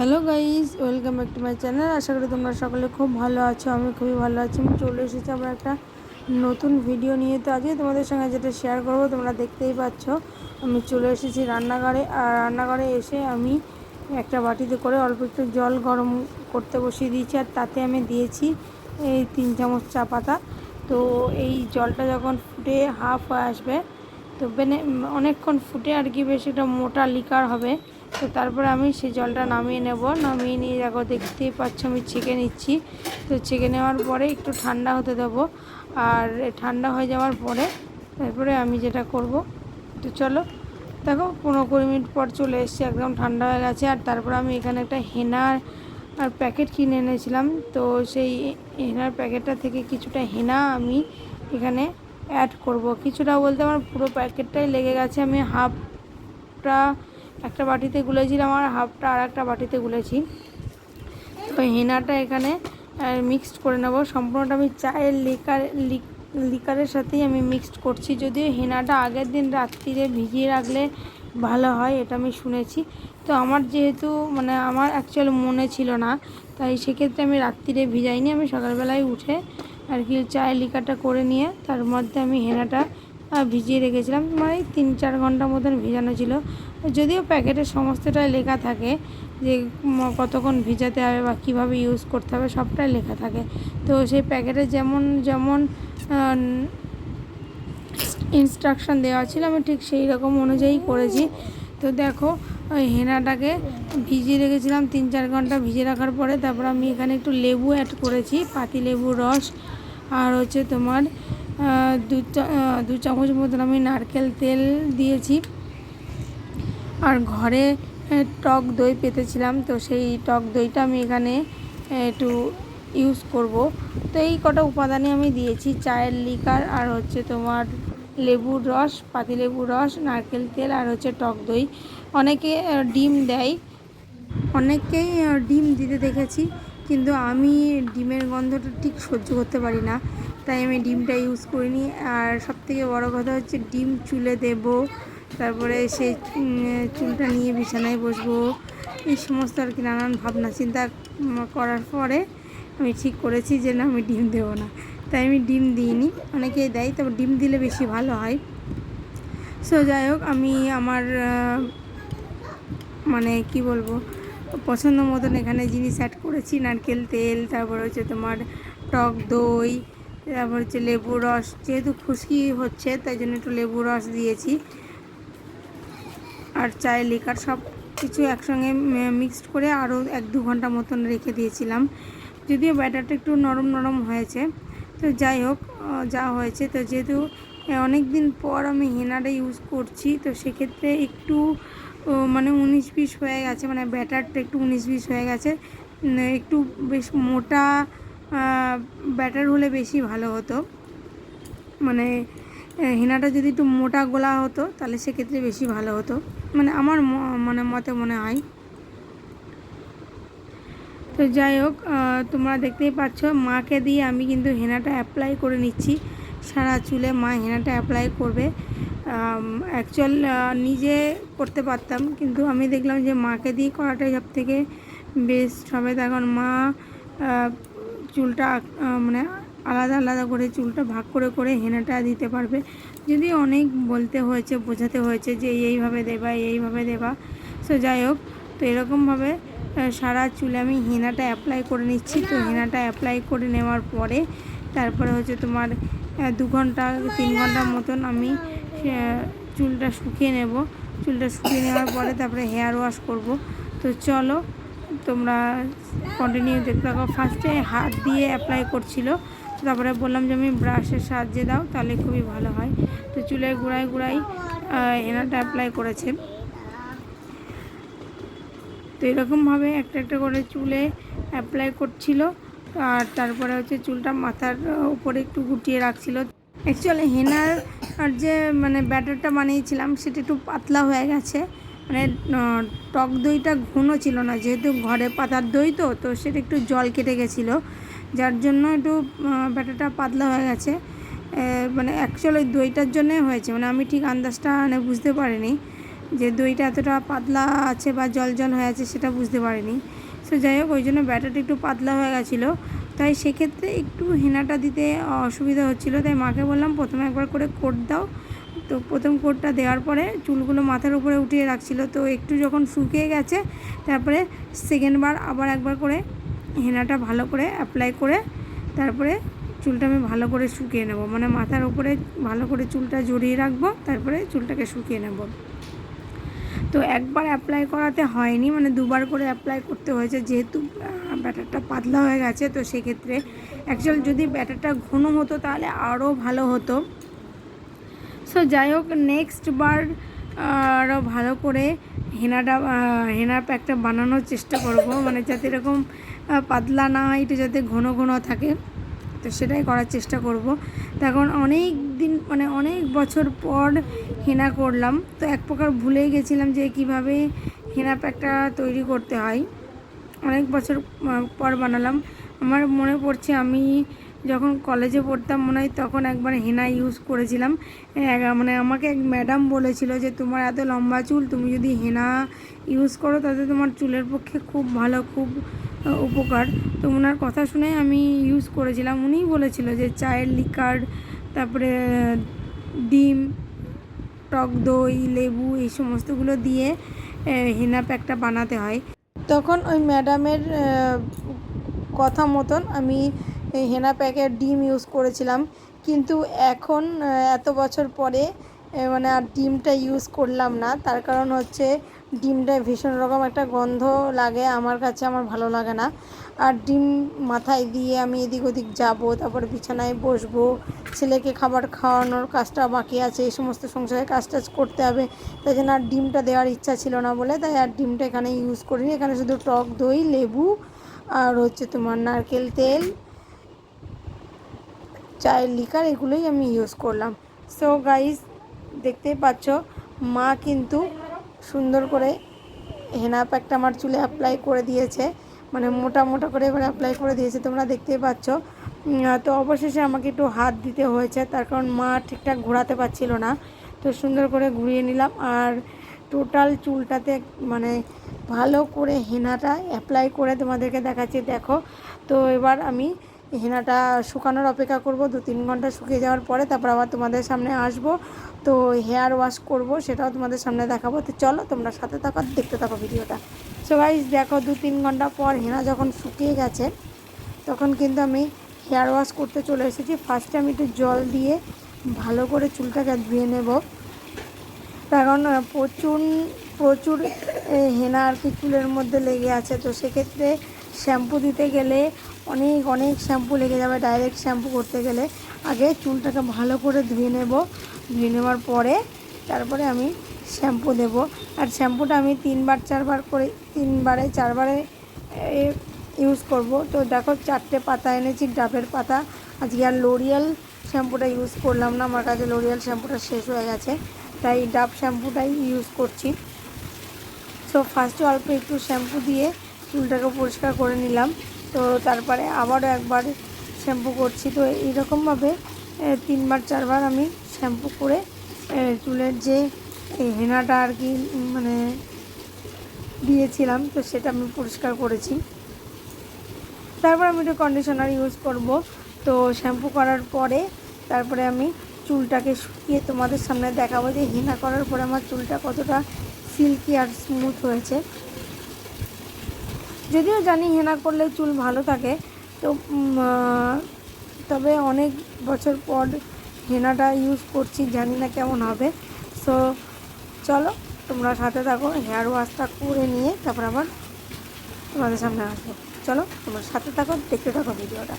Hello guys welcome back to my channel আশা করি তোমরা সকলে খুব ভালো আছো, আমি খুবই ভালো আছি। আমি চলে এসেছি আমার একটা নতুন ভিডিও নিয়ে। তো আজকে তোমাদের সঙ্গে যেটা শেয়ার করব, তোমরা দেখতেই পাচ্ছ, আমি চলে এসেছি রান্নাঘরে। আর রান্নাঘরে এসে আমি একটা বাটিতে করে অল্প একটু জল গরম করতে বসিয়ে দিয়েছি, আর তাতে আমি দিয়েছি এই তিন চামচ চা পাতা। তো এই জলটা যখন ফুটে হাফ হয়ে আসবে, তো বেনে অনেকক্ষণ ফুটে আর কি বেশ একটা মোটা লিকার হবে। তো তারপরে আমি সেই জলটা নামিয়ে নেব। নামিয়ে নিয়ে দেখো, দেখতেই পাচ্ছ আমি ছেঁকে নিচ্ছি। তো ছেঁকে নেওয়ার পরে একটু ঠান্ডা হতে দেবো। আর ঠান্ডা হয়ে যাওয়ার পরে তারপরে আমি যেটা করব, তো চলো। দেখো, পনেরো কুড়ি মিনিট পর চলে এসছে, একদম ঠান্ডা হয়ে গেছে। আর তারপরে আমি এখানে একটা হেনার আর প্যাকেট কিনে এনেছিলাম। তো সেই হেনার প্যাকেটটা থেকে কিছুটা হেনা আমি এখানে অ্যাড করব। কিছুটা বলতে আমার পুরো প্যাকেটটাই লেগে গেছে। আমি হাফটা একটা বাটিতে গুলেছিলাম আর হাফটা আর একটা বাটিতে গুলেছি। তো হেনাটা এখানে মিক্সড করে নেব। সম্পূর্ণটা আমি চায়ের লিকার লিকারের সাথেই আমি মিক্সড করছি। যদিও হেনাটা আগের দিন রাত্রিরে ভিজিয়ে রাখলে ভালো হয়, এটা আমি শুনেছি। তো আমার যেহেতু মানে আমার অ্যাকচুয়ালি মনে ছিল না, তাই সেক্ষেত্রে আমি রাত্রিরে ভিজাইনি। আমি সকালবেলায় উঠে আর কি চায়ের লিকারটা করে নিয়ে, তার মধ্যে আমি হেনাটা ভিজিয়ে রেখেছিলাম। মানে তিন চার ঘণ্টা মতন ভিজানো ছিল। যদিও প্যাকেটের সমস্তটাই লেখা থাকে যে কতক্ষণ ভিজাতে হবে বা কীভাবে ইউজ করতে হবে, সবটাই লেখা থাকে। তো সেই প্যাকেটে যেমন যেমন ইনস্ট্রাকশান দেওয়া ছিল, আমি ঠিক সেই রকম অনুযায়ী করেছি। তো দেখো, ওই হেনাটাকে ভিজিয়ে রেখেছিলাম, তিন চার ঘণ্টা ভিজিয়ে রাখার পরে, তারপর আমি এখানে একটু লেবু অ্যাড করেছি, পাতি লেবুর রস, আর হচ্ছে তোমার দু দু চামচ মতন আমি নারকেল তেল দিয়েছি। আর ঘরে টক দই পেতেছিলাম, তো সেই টক দইটা আমি এখানে একটু ইউজ করব। তো এই কটা উপাদানই আমি দিয়েছি, চায়ের লিকার আর হচ্ছে তোমার লেবুর রস পাতিলেবুর রস, নারকেল তেল আর হচ্ছে টক দই। অনেকে ডিম দেয়। অনেকেই ডিম দিতে দেখেছি, কিন্তু আমি ডিমের গন্ধটা ঠিক সহ্য করতে পারি না। তাই আমি ডিমটা ইউজ করিনি। আর সবথেকে বড় কথা হচ্ছে ডিম চুলে দেব। তারপরে সেই চুলটা নিয়ে বিছানায় বসবো। এই সমস্ত আর কি নানান ভাবনা চিন্তা করার পরে আমি ঠিক করেছি যে না, আমি ডিম দেবো না। তাই আমি ডিম দিইনি। অনেকেই দেয়, তবে ডিম দিলে বেশি ভালো হয়। সো যাই হোক, আমি আমার মানে কি বলব, পছন্দ মতন এখানে জিনিস অ্যাড করেছি। নারকেল তেল, তারপর হচ্ছে তোমার টক দই তারপর হচ্ছে লেবু রস, যেহেতু খুশকি হচ্ছে, তাই জন্য একটু লেবু রস দিয়েছি। আর চায়ের লিকার সব কিছু একসঙ্গে মিক্সড করে আরও এক দু ঘণ্টা মতন রেখে দিয়েছিলাম। যদিও ব্যাটারটা একটু নরম নরম হয়েছে। তো যাই হোক যা হয়েছে, তো যেহেতু অনেক দিন পর আমি হেনাটা ইউজ করছি, তো সেক্ষেত্রে একটু মানে উনিশ বিশ হয়ে গেছে মানে ব্যাটারটা একটু উনিশ বিশ হয়ে গেছে। একটু বেশ মোটা ব্যাটার হলে বেশি ভালো হতো। মানে হেনাটা যদি একটু মোটা গোলা হতো, তাহলে সেক্ষেত্রে বেশি ভালো হতো। মানে আমার মানে মতে মনে হয়। তো যাই হোক তোমরা দেখতেই পাচ্ছ, মাকে দিয়ে আমি কিন্তু হেনাটা অ্যাপ্লাই করে নিচ্ছি। সারা চুলে মা হেনাটা অ্যাপ্লাই করবে। অ্যাকচুয়াল নিজে করতে পারতাম, কিন্তু আমি দেখলাম যে মাকে দিয়ে করাটাই সব থেকে বেস্ট হবে। তখন মা চুলটা মানে আলাদা আলাদা করে চুলটা ভাগ করে করে হেনাটা দিতে পারবে। যদি অনেক বলতে হয়েছে, বোঝাতে হয়েছে যে এইভাবে দেবা এইভাবে দেবা সো যাই হোক, তো এরকমভাবে সারা চুলে আমি হেনাটা অ্যাপ্লাই করে নিচ্ছি। তো হেনাটা অ্যাপ্লাই করে নেওয়ার পরে, তারপরে হচ্ছে তোমার দু ঘণ্টা, তিন ঘণ্টার মতন আমি চুলটা শুকিয়ে নেব। চুলটা শুকিয়ে নেওয়ার পরে তারপরে হেয়ার ওয়াশ করব। তো চলো তোমরা কন্টিনিউ দেখতে থাকো। ফার্স্টে হাত দিয়ে অ্যাপ্লাই করছিল। তারপরে বললাম যে, আমি ব্রাশের সাহায্যে দাও, তাহলে খুবই ভালো হয়। তো চুলের গুঁড়ায় গুঁড়াই হেনাটা অ্যাপ্লাই করেছে। তো এরকমভাবে একটা একটা করে চুলে অ্যাপ্লাই করছিল। আর তারপরে হচ্ছে চুলটা মাথার উপরে একটু গুটিয়ে রাখছিল। অ্যাকচুয়ালি হেনার আর যে মানে ব্যাটারটা বানিয়েছিলাম, সেটা একটু পাতলা হয়ে গেছে। মানে টক দইটা ঘন ছিল না, যেহেতু ঘরে পাতার দই তো তো সেটা একটু জল কেটে গেছিল। যার জন্য একটু ব্যাটারটা পাতলা হয়ে গেছে। মানে অ্যাকচুয়ালি ওই দইটার জন্যই হয়েছে। মানে আমি ঠিক আন্দাজটা মানে বুঝতে পারিনি যে দইটা এতটা পাতলা আছে বা জল জল হয়ে আছে সেটা বুঝতে পারিনি। সো যাই হোক, ওই জন্য ব্যাটারটা একটু পাতলা হয়ে গেছিল। তাই সেক্ষেত্রে একটু হেনাটা দিতে অসুবিধা হচ্ছিল। তাই মাকে বললাম, প্রথমে একবার করে কোট দাও। তো প্রথম কোটটা দেওয়ার পরে চুলগুলো মাথার উপরে উঠিয়ে রাখছিল। তো একটু যখন শুকিয়ে গেছে, তারপরে সেকেন্ডবার আবার একবার করে হেনাটা ভালো করে অ্যাপ্লাই করে তারপরে চুলটা আমি ভালো করে শুকিয়ে নেব। মানে মাথার উপরে ভালো করে চুলটা জড়িয়ে রাখব, তারপরে চুলটাকে শুকিয়ে নেব। তো একবার অ্যাপ্লাই করাতে হয়নি মানে দুবার করে অ্যাপ্লাই করতে হয়েছে। যেহেতু ব্যাটারটা পাতলা হয়ে গেছে, তো সেক্ষেত্রে অ্যাকচুয়াল যদি ব্যাটারটা ঘন হতো তাহলে আরও ভালো হতো। সো যাই হোক নেক্সট বার আরও ভালো করে হেনাটা হেনার প্যাকটা বানানোর চেষ্টা করব। মানে যাতে এরকম পাতলা না হয় এটা যাতে ঘন ঘন থাকে। তো সেটাই করার চেষ্টা করব। তো এখন অনেক দিন মানে অনেক বছর পর হেনা করলাম। তো এক প্রকার ভুলেই গেছিলাম যে কীভাবে হেনা প্যাকটা তৈরি করতে হয়। অনেক বছর পর বানালাম। আমার মনে পড়ছে আমি যখন কলেজে পড়তাম মনে হয় তখন একবার হেনা ইউজ করেছিলাম। মানে আমাকে এক ম্যাডাম বলেছিল যে, তোমার এত লম্বা চুল, তুমি যদি হেনা ইউজ করো, তাতে তোমার চুলের পক্ষে খুব ভালো, খুব উপকার। তো ওনার কথা শুনে আমি ইউজ করেছিলাম। উনিই বলেছিল যে, চায়ের লিকার তারপরে, ডিম, টক দই, লেবু, এই সমস্তগুলো দিয়ে হেনা প্যাকটা বানাতে হয়। তখন ওই ম্যাডামের কথা মতন আমি হেনা প্যাকের ডিম ইউজ করেছিলাম। কিন্তু এখন এত বছর পরে মানে আর ডিমটা ইউজ করলাম না। তার কারণ হচ্ছে ডিমটা ভীষণ রকম একটা গন্ধ লাগে, আমার কাছে আমার ভালো লাগে না। আর ডিম মাথায় দিয়ে আমি এদিক ওদিক যাব, তারপর বিছানায় বসবো, ছেলেকে খাবার খাওয়ানোর কাজটা বাকি আছে, এই সমস্ত সংসারের কাজ টাজ করতে হবে। তাই জন্য আর ডিমটা দেওয়ার ইচ্ছা ছিল না বলে, তাই আর ডিমটা এখানে ইউজ করিনি। এখানে শুধু টক দই, লেবু আর হচ্ছে তোমার নারকেল তেল চায়ের লিকার এগুলোই আমি ইউজ করলাম। সো গাইজ দেখতেই পাচ্ছ, মা কিন্তু সুন্দর করে হেনা প্যাকটা আমার চুলে অ্যাপ্লাই করে দিয়েছে। মানে মোটা মোটা করে এবার অ্যাপ্লাই করে দিয়েছে, তোমরা দেখতেই পাচ্ছ। তো অবশেষে আমাকে একটু হাত দিতে হয়েছে, তার কারণ মা ঠিকঠাক ঘোরাতে পারছিল না। তো সুন্দর করে ঘুরিয়ে নিলাম আর টোটাল চুলটাতে মানে ভালো করে হেনাটা অ্যাপ্লাই করে তোমাদেরকে দেখাচ্ছি। দেখো, তো এবার আমি হেনাটা শুকানোর অপেক্ষা করব, দু তিন ঘণ্টা শুকিয়ে যাওয়ার পরে তারপর আবার তোমাদের সামনে আসব। তো হেয়ার ওয়াশ করব, সেটাও তোমাদের সামনে দেখাবো। তো চলো তোমরা সাথে থাকো, দেখতে থাকো ভিডিওটা। সো গাইজ দেখো দু তিন ঘণ্টা পর হেনা যখন শুকিয়ে গেছে, তখন কিন্তু আমি হেয়ার ওয়াশ করতে চলে এসেছি। ফার্স্টে আমি একটু জল দিয়ে ভালো করে চুলটাকে ধুয়ে নেব। কারণ প্রচুর প্রচুর হেনা আর কি চুলের মধ্যে লেগে আছে। তো সেক্ষেত্রে শ্যাম্পু দিতে গেলে অনেক অনেক শ্যাম্পু লেগে যাবে ডাইরেক্ট শ্যাম্পু করতে গেলে। আগে চুলটাকে ভালো করে ধুয়ে নেব। ধুয়ে নেওয়ার পরে তারপরে আমি শ্যাম্পু দেব। আর শ্যাম্পুটা আমি তিনবার, চারবার করে, তিনবারে, চারবারে ইউজ করব। তো দেখো, চারটে পাতা এনেছি, ডাবের পাতা। আজকে আর লোরিয়াল শ্যাম্পুটা ইউজ করলাম না। আমার কাছে লোরিয়াল শ্যাম্পুটা শেষ হয়ে গেছে। তাই ডাব শ্যাম্পুটাই ইউজ করছি। সো ফার্স্টে অল্প একটু শ্যাম্পু দিয়ে চুলটাকে পরিষ্কার করে নিলাম। তো তারপরে আবারও একবার শ্যাম্পু করছি। তো এইরকমভাবে তিনবার, চারবার আমি শ্যাম্পু করে চুলের যে হেনাটা আর কি মানে দিয়েছিলাম, তো সেটা আমি পরিষ্কার করেছি। তারপর আমি একটু কন্ডিশনার ইউজ করব। তো শ্যাম্পু করার পরে, তারপরে আমি চুলটাকে শুকিয়ে তোমাদের সামনে দেখাবো যে হেনা করার পরে আমার চুলটা কতটা সিল্কি আর স্মুথ হয়েছে। যদিও জানি হেনা করলে চুল ভালো থাকে, তো তবে অনেক বছর পর হেনাটা ইউজ করছি, জানি না কেমন হবে। সো চলো, তোমরা সাথে থাকো হেয়ার ওয়াশটা করে নিয়ে তারপর আবার তোমাদের সামনে আসব। চলো, তোমার সাথে থাকো, দেখতে থাকো ভিডিওটা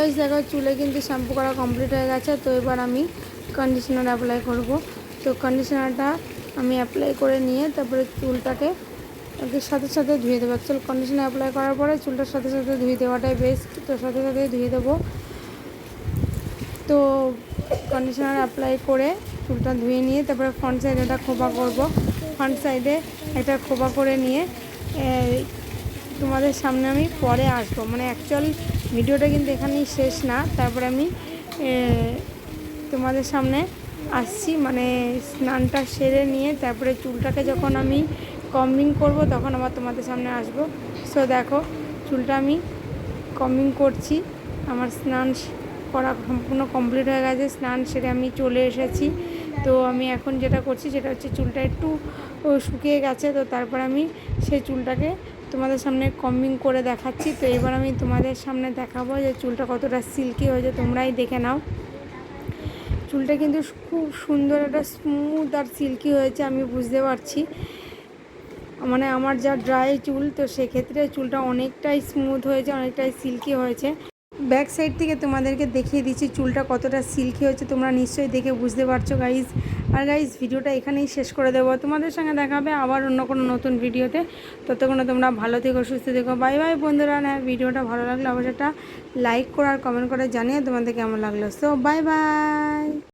গাইজ দেখো, চুলে কিন্তু শ্যাম্পু করা কমপ্লিট হয়ে গেছে, তো এবার আমি কন্ডিশনার অ্যাপ্লাই করব। তো কন্ডিশনারটা আমি অ্যাপ্লাই করে নিয়ে তারপরে চুলটাকে সাথে সাথে ধুয়ে দেবো। অ্যাকচুয়াল কন্ডিশনার অ্যাপ্লাই করার পরে চুলটার সাথে সাথে ধুয়ে দেওয়াটাই বেস্ট তো সাথে সাথে ধুয়ে দেবো। তো কন্ডিশনার অ্যাপ্লাই করে চুলটা ধুয়ে নিয়ে তারপরে ফ্রন্ট সাইডে একটা খোপা করব। ফ্রন্ট সাইডে একটা খোপা করে নিয়ে তোমাদের সামনে আমি পরে আসব। মানে অ্যাকচুয়াল ভিডিওটা কিন্তু এখানেই শেষ না। তারপরে আমি তোমাদের সামনে আসছি মানে স্নানটা সেরে নিয়ে তারপরে চুলটাকে যখন আমি কম্বিং করব তখন আবার তোমাদের সামনে আসব। সো দেখো, চুলটা আমি কম্বিং করছি, আমার স্নান করা সম্পূর্ণ কমপ্লিট হয়ে গেছে, স্নান সেরে আমি চলে এসেছি। তো আমি এখন যেটা করছি সেটা হচ্ছে চুলটা একটু শুকিয়ে গেছে, তো তারপর আমি সেই চুলটাকে তোমাদের সামনে কম্বিং করে দেখাচ্ছি। তো এবার আমি তোমাদের সামনে দেখাবো যে চুলটা কতটা সিল্কি হয়েছে, তোমরাই দেখে নাও। চুলটা কিন্তু খুব সুন্দর একটা স্মুথ আর সিল্কি হয়েছে, আমি বুঝতে পারছি। মানে আমার যা ড্রাই চুল, তো সেক্ষেত্রে চুলটা অনেকটাই স্মুথ হয়েছে, অনেকটাই সিল্কি হয়েছে। ব্যাক সাইড থেকে তোমাদেরকে দেখিয়ে দিচ্ছি চুলটা কতটা সিল্কি হচ্ছে তোমরা নিশ্চয়ই দেখে বুঝতে পারছ গাইজ আর গাইজ ভিডিওটা এখানেই শেষ করে দেবো। তোমাদের সঙ্গে দেখাবে আবার অন্য কোনো নতুন ভিডিওতে। ততক্ষণে তোমরা ভালো থেকো, সুস্থ থেকো। বাই বাই বন্ধুরা। না ভিডিওটা ভালো লাগলে অবশ্যই একটা লাইক করে আর কমেন্ট করে জানিয়ে তোমাদের কেমন লাগল। So bye bye